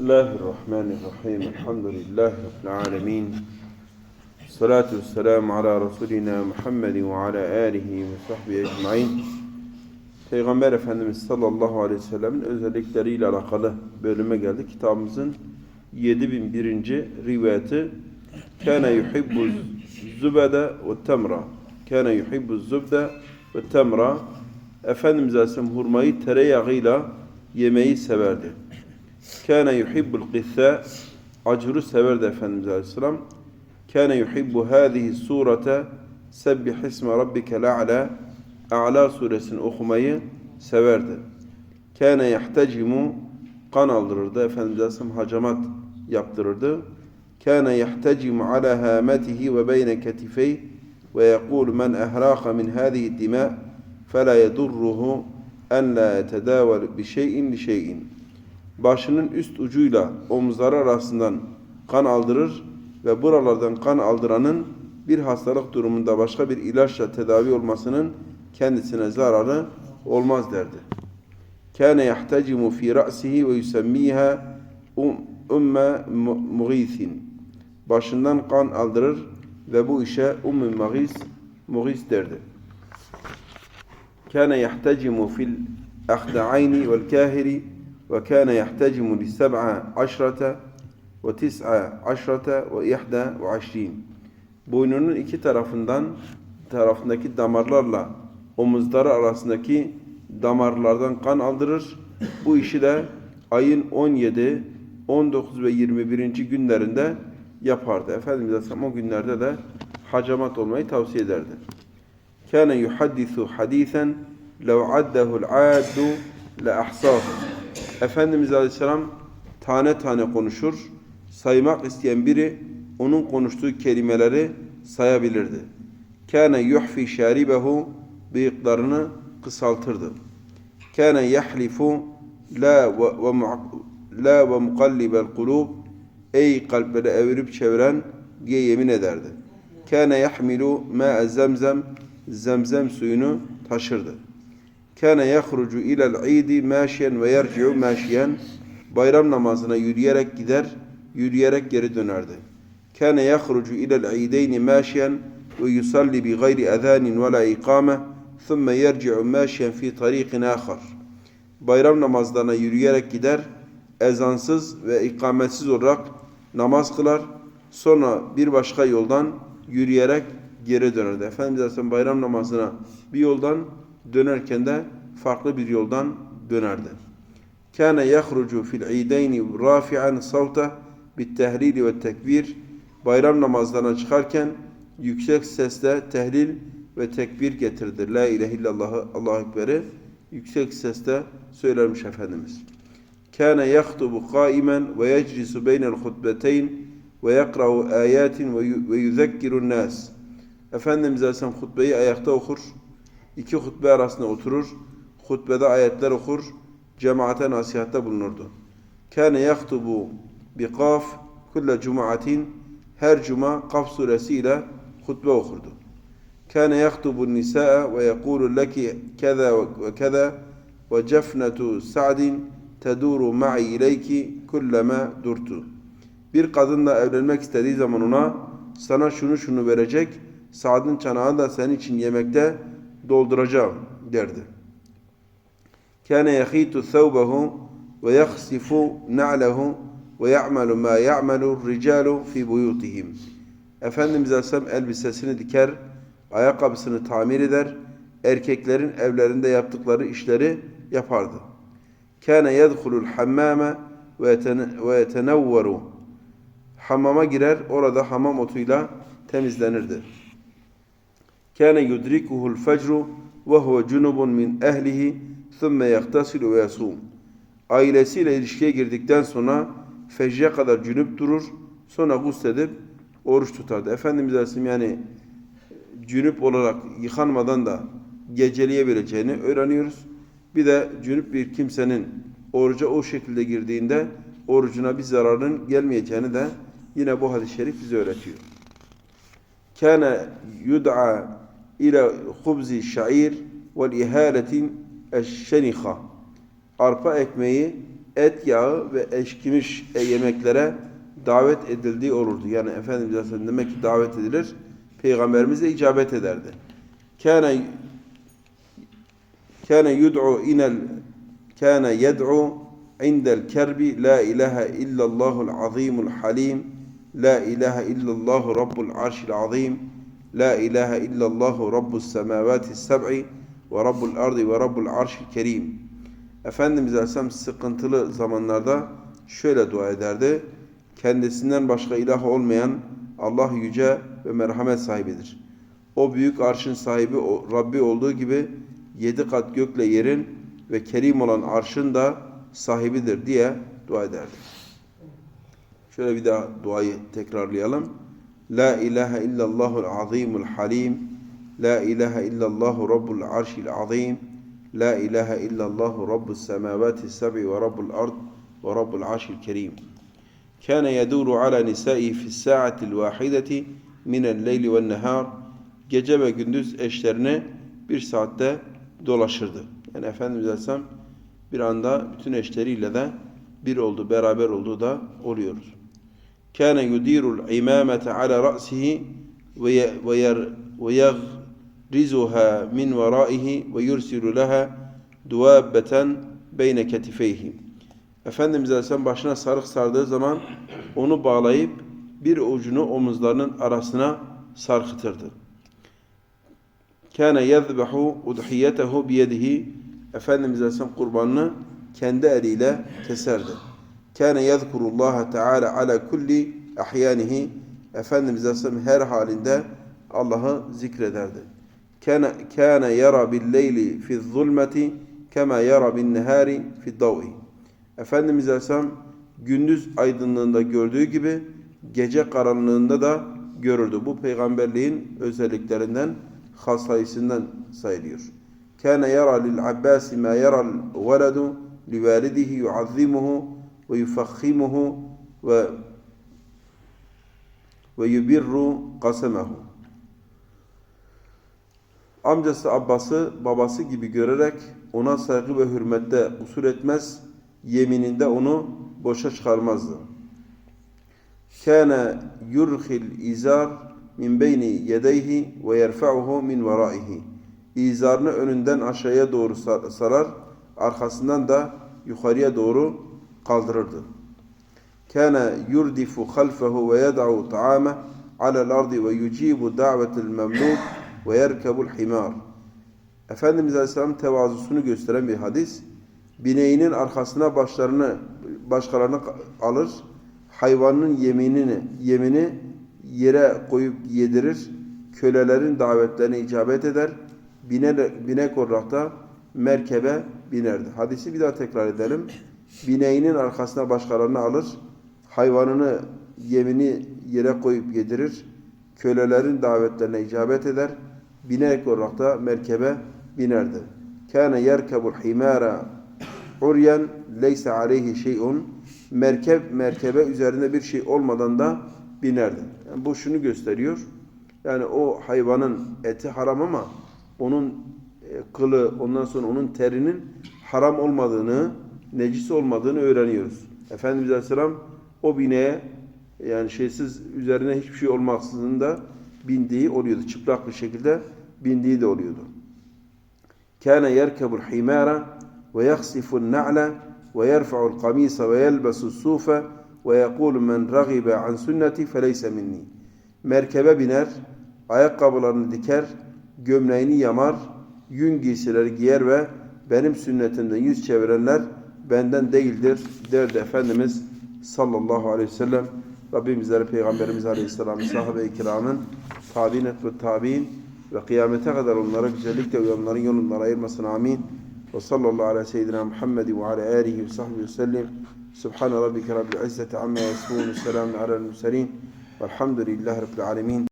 Bismillahirrahmanirrahim. Elhamdülillahi Rabbil alemin. Salatu vesselamu ala Resulina Muhammedin ve ala alihi ve sahbihi ecmain. Peygamber Efendimiz sallallahu aleyhi ve sellemin özellikleriyle alakalı bölüme geldik. Kitabımızın 7001. rivayeti Kâne yuhibbu zübede ve temra. Kâne yuhibbu zübde ve temra. Efendimiz Aleyhisselam hurmayı tereyağıyla yemeyi severdi. كان يحب القثاء. أجر السبر ده فنمز عليه السلام كان يحب هذه السورة سبح اسم ربك الأعلى أعلى سورة أخمية سبر كان يحتجم قنا ده فنمز عليه هجمات يبدرر كان يحتجم على هامته وبين كتفيه ويقول من أهراق من هذه الدماء فلا يضره أن لا يتداول بشيء لشيء. başının üst ucuyla omuzları arasından kan aldırır ve buralardan kan aldıranın bir hastalık durumunda başka bir ilaçla tedavi olmasının kendisine zararı olmaz derdi. Kâne yahtecimu fî ra'sihi ve yusemmîhâ um, Ümme Muğithin. Başından kan aldırır ve bu işe Ümmü Muğis, Muğis derdi. Kâne yahtecimu fil ahda'ayni vel kâhiri وكان يحتجم لسبع عشرة وتسع عشرة وإحدى وعشرين Boynunun iki tarafından tarafındaki damarlarla omuzları arasındaki damarlardan kan aldırır. Bu işi de ayın 17, 19 ve 21. günlerinde yapardı. Efendimiz Aleyhisselam o günlerde de hacamat olmayı tavsiye ederdi. كان يحدث حديثا لو عده العاد لأحصاه Efendimiz Aleyhisselam tane tane konuşur. Saymak isteyen biri onun konuştuğu kelimeleri sayabilirdi. Kâne yuhfi şaribehu bıyıklarını kısaltırdı. Kâne yahlifu la ve, ve la ve mukallibel kulub ey kalpleri evirip çeviren diye yemin ederdi. Kâne yahmilu mâ'e zemzem zemzem suyunu taşırdı. Kâne yahrucu ilel idi maşiyen ve yerci'u maşiyen bayram namazına yürüyerek gider, yürüyerek geri dönerdi. Kâne yahrucu ilel ideyni maşiyen ve yusalli bi gayri ezanin ve la ikame thumme yerci'u maşiyen fi tariqin ahar. Bayram namazlarına yürüyerek gider, ezansız ve ikametsiz olarak namaz kılar, sonra bir başka yoldan yürüyerek geri dönerdi. Efendimiz Aleyhisselam bayram namazına bir yoldan dönerken de farklı bir yoldan dönerdi. Kâne yahrucu fil ideyni rafi'an savta bit tehlil ve tekbir bayram namazlarına çıkarken yüksek sesle tehlil ve tekbir getirdi. La ilahe illallah Allahu ekber'i yüksek sesle söylermiş Efendimiz. Kâne yahtubu kaimen ve yeclisu beynel hutbeteyn ve yakra'u ayatin ve yuzekkiru'n nas. Efendimiz Aleyhisselam hutbeyi ayakta okur. İki hutbe arasında oturur. Hutbede ayetler okur. Cemaate nasihatte bulunurdu. Kâne yaktubu bi kaf kulle cumatin her cuma Kaf suresiyle hutbe okurdu. Kâne yaktubu nisaa ve yekulu leki keza ve keza ve cefnetu sa'din teduru ma'i ileyki kullema durtu. Bir kadınla evlenmek istediği zaman ona sana şunu şunu verecek Sa'd'ın çanağını da senin için yemekte dolduracağım derdi. Kâne yahîtu thawbahu ve yakhsifu na'lehu ve ya'malu ma ya'malu ricalu fi buyutihim. Efendimiz Aleyhisselam elbisesini diker, ayakkabısını tamir eder, erkeklerin evlerinde yaptıkları işleri yapardı. Kâne yedhulul hammâme ve yetenevveru. Hamama girer, orada hamam otuyla temizlenirdi. Yudrikuhul fecru ve huve cunubun min ehlihi yahtasilu ve yasum. Ailesiyle ilişkiye girdikten sonra fecre kadar cünüp durur, sonra gusledip oruç tutardı. Efendimiz Aleyhisselam yani cünüp olarak yıkanmadan da geceleyebileceğini öğreniyoruz. Bir de cünüp bir kimsenin oruca o şekilde girdiğinde orucuna bir zararın gelmeyeceğini de yine bu hadis-i şerif bize öğretiyor. Kâne yud'a ile hubzi şair ve ihaletin eşşeniha. Arpa ekmeği et yağı ve eşkimiş e, yemeklere davet edildiği olurdu. Yani Efendimiz Aleyhisselam demek ki davet edilir. Peygamberimiz icabet ederdi. Kâne kâne yud'u inel kâne yed'u indel kerbi la ilahe illallahul azimul halim la ilahe illallahu rabbul arşil azim la ilahe illallahu rabbus semavati seb'i ve rabbul ardi ve rabbul arşil kerim Efendimiz Aleyhisselam sıkıntılı zamanlarda şöyle dua ederdi. Kendisinden başka ilah olmayan Allah yüce ve merhamet sahibidir. O büyük arşın sahibi Rabbi olduğu gibi yedi kat gökle yerin ve kerim olan arşın da sahibidir diye dua ederdi. Şöyle bir daha duayı tekrarlayalım. La ilahe illallahul azimul halim. La ilahe illallahu rabbul arşil azim. La ilahe illallahu rabbus semavati seb'i ve rabbul ard ve rabbul arşil kerim. كان يدور على نسائه في الساعة الواحدة من الليل والنهار gece ve gündüz eşlerine bir saatte dolaşırdı. Yani Efendimiz Aleyhisselam bir anda bütün eşleriyle de bir oldu, beraber olduğu da oluyor. كان يدير العمامة على رأسه وي- وير- ويغرزها من ورائه ويرسل لها دوابة بين كتفيه Efendimiz Aleyhisselam başına sarık sardığı zaman onu bağlayıp bir ucunu omuzlarının arasına sarkıtırdı. Kâne yezbehu udhiyetehu biyedihi Efendimiz Aleyhisselam kurbanını kendi eliyle keserdi. Kâne yezkurullaha teâlâ ala kulli ahyanihi Efendimiz Aleyhisselam her halinde Allah'ı zikrederdi. Kâne, kâne yara billeyli fi zulmeti kema yara bin nehari fi dav'i Efendimiz Aleyhisselam gündüz aydınlığında gördüğü gibi gece karanlığında da görürdü. Bu peygamberliğin özelliklerinden, hasayisinden sayılıyor. Kana yara lil Abbas ma yara veladu li validihi yuazzimuhu ve yufakhimuhu ve ve yubirru kasemahu. Amcası Abbas'ı babası gibi görerek ona saygı ve hürmette usul etmez, yemininde onu boşa çıkarmazdı. Kana yurkhil izar min beyni yedeyhi ve yerfa'uhu min veraihi. İzarını önünden aşağıya doğru sar- sarar, arkasından da yukarıya doğru kaldırırdı. Kana yurdifu halfehu ve yed'u ta'ame alel ardi ve yucibu da'vetel memluk ve yerkebul himar. Efendimiz Aleyhisselam tevazusunu gösteren bir hadis. Bineğinin arkasına başlarını başkalarını alır. Hayvanın yeminini yemini yere koyup yedirir. Kölelerin davetlerine icabet eder. Bine, binek olarak da merkebe binerdi. Hadisi bir daha tekrar edelim. Bineğinin arkasına başkalarını alır. Hayvanını yemini yere koyup yedirir. Kölelerin davetlerine icabet eder. Binerek olarak da merkebe binerdi. Kâne yerkebul himâra uryen leyse aleyhi şey'un merkep merkebe üzerinde bir şey olmadan da binerdi. Yani bu şunu gösteriyor. Yani o hayvanın eti haram ama onun e, kılı ondan sonra onun terinin haram olmadığını, necis olmadığını öğreniyoruz. Efendimiz Aleyhisselam o bineğe yani şeysiz üzerine hiçbir şey olmaksızın da bindiği oluyordu. Çıplak bir şekilde bindiği de oluyordu. Kâne yerkebul himâra ve yakhsifun na'le ve yerfa'ul kamîsa ve yelbesus sufe ve yekûlu men ragibe an sünneti feleyse minni. Merkebe biner, ayakkabılarını diker, gömleğini yamar, yün giysileri giyer ve benim sünnetimden yüz çevirenler benden değildir derdi Efendimiz sallallahu aleyhi ve sellem. Rabbim bizlere Peygamberimiz Aleyhisselam'ın sahabe-i kiramın tabi'in ve tabi'in ve kıyamete kadar onlara güzellikle uyanların yolundan ayırmasın amin. Ve sallallahu ala seyyidina Muhammed ve ala alihi ve sahbihi ve sellem. Subhane rabbike rabbil izzeti amma yasifun. Selamun alel murselin. Velhamdülillahi rabbil alemin.